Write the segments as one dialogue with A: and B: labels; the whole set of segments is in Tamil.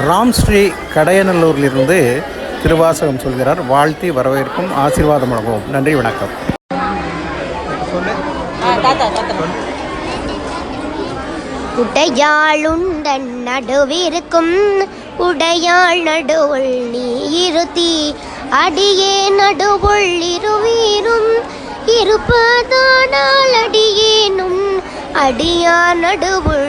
A: ராம்ஸ்ரீ கடையநல்லூரிலிருந்து திருவாசகம் சொல்கிறார் வாழ்த்தி வரவேற்கும் ஆசீர்வாதம் வழங்கும் நன்றி வணக்கம்.
B: உடையாளுண்டன் நடுவிருக்கும் உடையாள் நடுவுள் நீ இருத்தி அடியே நடுவுள் இருவீரும் இருப்பதானால் அடியேனும் அடியா நடுவுள்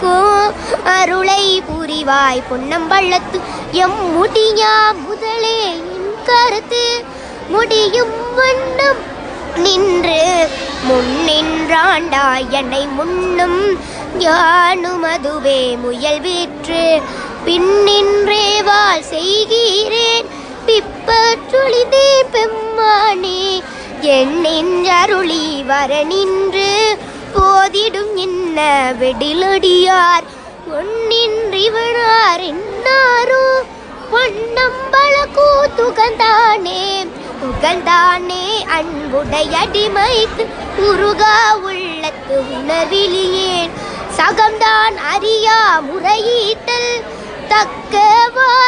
B: இருக்கும் அருளை புரிவாய் பொன்னம்பள்ளத்து எம் முடியா முதலே என் கருத்து. முடியும் வண்ணம் நின்று முன்னின்றாண்டாய் என்னை முன்னும் யானும் அதுவே. முயல் வீற்று பின்னின்றே வாழ் செய்கிறேன். பிப்பற்றொழிதே பெம்மானே என் நெஞ்சருளி வர நின்று போதிடும் என்ன வெடிலடியார்? ஒன்னின்றிவனார் என்னாரோ பொன்னம்பல கூத்துகந்தானே? உகந்தானே அன்புடையடிமைத்து உருகா உள்ளத்து உணர்விலியேன். சகம்தான் அறியா முறையீட்டல் தக்கவாரென்னாரோ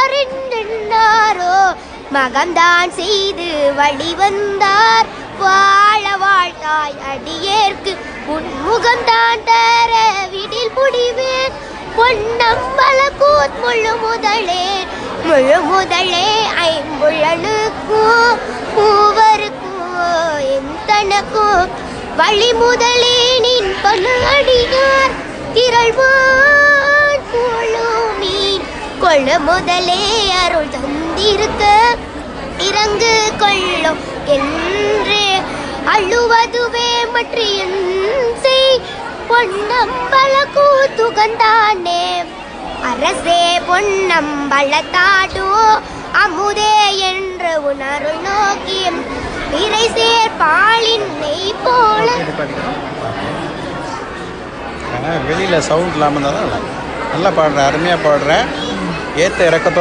B: மகம்தான் செய்து வழிவந்தார். வாழ வாழ்த்தாய் அடியேற்கு உன்முகம்தான் தர முடிவேன் பொன்னம்பல கூத் முழு முதலே முழு முதலே ஐம்புழலுக்கும் மூவருக்கும் என் தனக்கும் வழி முதலே நின் பல திரள்வான் குழுமி கொள்ள முதலே அருள் தந்திருக்க இறங்கு கொள்ளும் என் பொன்னம்பல கூத்துகந்தானே அரசே பொன்னம் தாடு அமுதே என்று உணருள் நோக்கி இறை சேர் பாலின் நெய் போல
A: வெளியில் சவுண்ட் இல்லாமல் இருந்தால் தான் நல்லா. பாடுற அருமையாக பாடுற. ஏற்ற இறக்கத்தோட